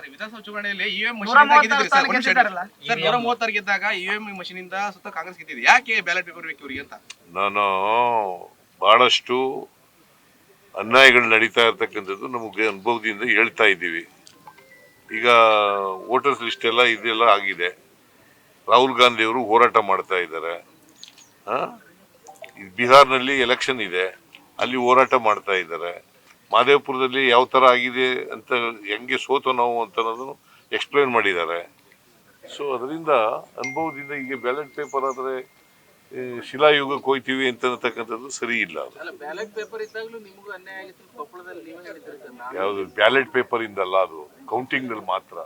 Sir ವಿಧಾನಸಭಾ ಚುನಾವಣೆಯಲ್ಲಿ EVM ನೂರ ಮಷೀನ್? ಸರ್ ನೂರ ಮೂವತ್ತಾರು ಗೆದ್ದಾಗ ಇವಿಎಂ ಮಷೀನ್ ಇಂದ ಸುತ್ತ ಕಾಂಗ್ರೆಸ್ ಗೆದ್ದಿದೆ. ಯಾಕೆ ಬ್ಯಾಲೆಟ್ ಪೇಪರ್ ಬೇಕು ಇವರಿಗೆ ಅಂತ? ನಾನು ಬಹಳಷ್ಟು ಅನ್ಯಾಯಗಳು ನಡೀತಾ ಇರ್ತಕ್ಕಂಥದ್ದು ನಮಗೆ ಅನುಭವದಿಂದ ಹೇಳ್ತಾ ಇದ್ದೀವಿ. ಈಗ ವೋಟರ್ಸ್ ಲಿಸ್ಟ್ ಎಲ್ಲ ಇದೆಲ್ಲ ಆಗಿದೆ. ರಾಹುಲ್ ಗಾಂಧಿ ಅವರು ಹೋರಾಟ ಮಾಡ್ತಾ ಇದ್ದಾರೆ. ಬಿಹಾರ್ನಲ್ಲಿ ಎಲೆಕ್ಷನ್ ಇದೆ. ಅಲ್ಲಿ ಹೋರಾಟ ಮಾಡ್ತಾ ಇದ್ದಾರೆ. ಮಾದೇವಪುರದಲ್ಲಿ ಯಾವ ಥರ ಆಗಿದೆ ಅಂತ ಹೆಂಗೆ ಸೋತು ನಾವು ಅಂತ ಅನ್ನೋದನ್ನು ಎಕ್ಸ್ಪ್ಲೈನ್ ಮಾಡಿದ್ದಾರೆ. ಸೊ ಅದರಿಂದ ಅನುಭವದಿಂದ ಈಗ ಬ್ಯಾಲೆಟ್ ಪೇಪರ್ ಆದರೆ ಶಿಲಾಯುಗಕ್ಕೆ ಹೋಯ್ತೀವಿ ಅಂತ ಅನ್ನತಕ್ಕಂಥದ್ದು ಸರಿ ಇಲ್ಲ ಅದು. ಅಲ್ಲ ಬ್ಯಾಲೆಟ್ ಪೇಪರ್ ಇದ್ದಾಗಲೂ ನಿಮಗೂ ಅನ್ಯಾಯ ಆಗಿತ್ತು. ಕೊಪ್ಪಳದಲ್ಲಿ ನೀವೇ ಹೇಳಿದ್ರಿ ಯಾವುದು? ಬ್ಯಾಲೆಟ್ ಪೇಪರ್ ಇಂದಲ್ಲ ಅದು. ಕೌಂಟಿಂಗ್ನಲ್ಲಿ ಮಾತ್ರ.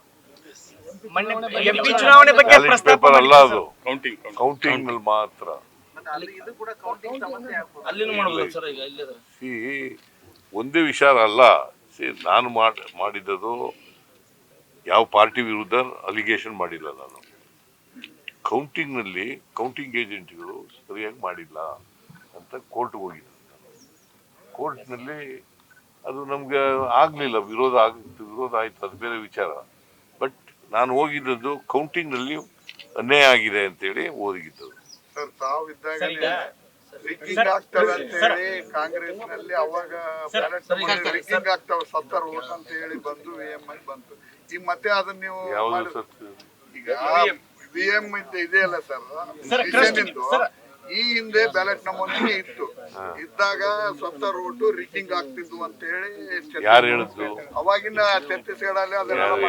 ಎಂಪಿ ಚುನಾವಣೆ ಬಗ್ಗೆ ಬ್ಯಾಲೆಟ್ ಪೇಪರ್ ಅಲ್ಲ ಅದು. ಕೌಂಟಿಂಗ್ ಕೌಂಟಿಂಗ್ನಲ್ಲಿ ಮಾತ್ರ. ಒಂದೇ ವಿಚಾರ ಅಲ್ಲ ಸಿ ನಾನು ಮಾಡಿ ಮಾಡಿದ್ದು ಯಾವ ಪಾರ್ಟಿ ವಿರುದ್ಧ ಅಲಿಗೇಷನ್ ಮಾಡಿಲ್ಲ ನಾನು. ಕೌಂಟಿಂಗ್ನಲ್ಲಿ ಕೌಂಟಿಂಗ್ ಏಜೆಂಟ್ಗಳು ಸರಿಯಾಗಿ ಮಾಡಿಲ್ಲ ಅಂತ ಕೋರ್ಟ್ಗೆ ಹೋಗಿದ್ದೆ ಕೋರ್ಟ್ನಲ್ಲಿ ಅದು ನಮ್ಗೆ ಆಗಲಿಲ್ಲ ವಿರೋಧ ಆಗ ವಿರೋಧ ಆಯ್ತು ಅದು ಬೇರೆ ವಿಚಾರ. ಬಟ್ ನಾನು ಹೋಗಿದ್ದದ್ದು ಕೌಂಟಿಂಗ್ನಲ್ಲಿ ಅನ್ಯಾಯ ಆಗಿದೆ ಅಂತೇಳಿ ಓದಿಗಿದ್ದು ಸರ್ ತಾವು ಇದ್ದಾಗಲೇ ರಿಗ್ಗಿಂಗ್ ಆಗ್ತವೆ ಅಂತ ಹೇಳಿ ಕಾಂಗ್ರೆಸ್ನಲ್ಲಿ ಅವಾಗ ಬ್ಯಾಲೆಟ್ ರಿಗ್ಗಿಂಗ್ ಆಗ್ತವೆ ಸತ್ತರ್ ಓಟ್ ಅಂತ ಹೇಳಿ ಬಂದು ವಿ ಎಂ ಐ ಬಂತು. ಈಗ ಮತ್ತೆ ಅದನ್ನ ನೀವು ಈಗ ವಿ ಎಂ ಇದೆಯಲ್ಲ ಸರ್? ಈ ಹಿಂದೆ ಬ್ಯಾಲೆಟ್ ನಮೂನೆ ಇತ್ತು. ಇದ್ದಾಗ ಸತ್ತ ರೋಟು ರಿಗ್ಗಿಂಗ್ ಆಗ್ತಿದ್ವು ಅಂತ ಹೇಳಿ ಯಾರು ಹೇಳಿದ್ರು? ಅವಾಗಿನ ಛತ್ತೀಸ್ಗಢಲ್ಲಿ ಅದನ್ನೆಲ್ಲ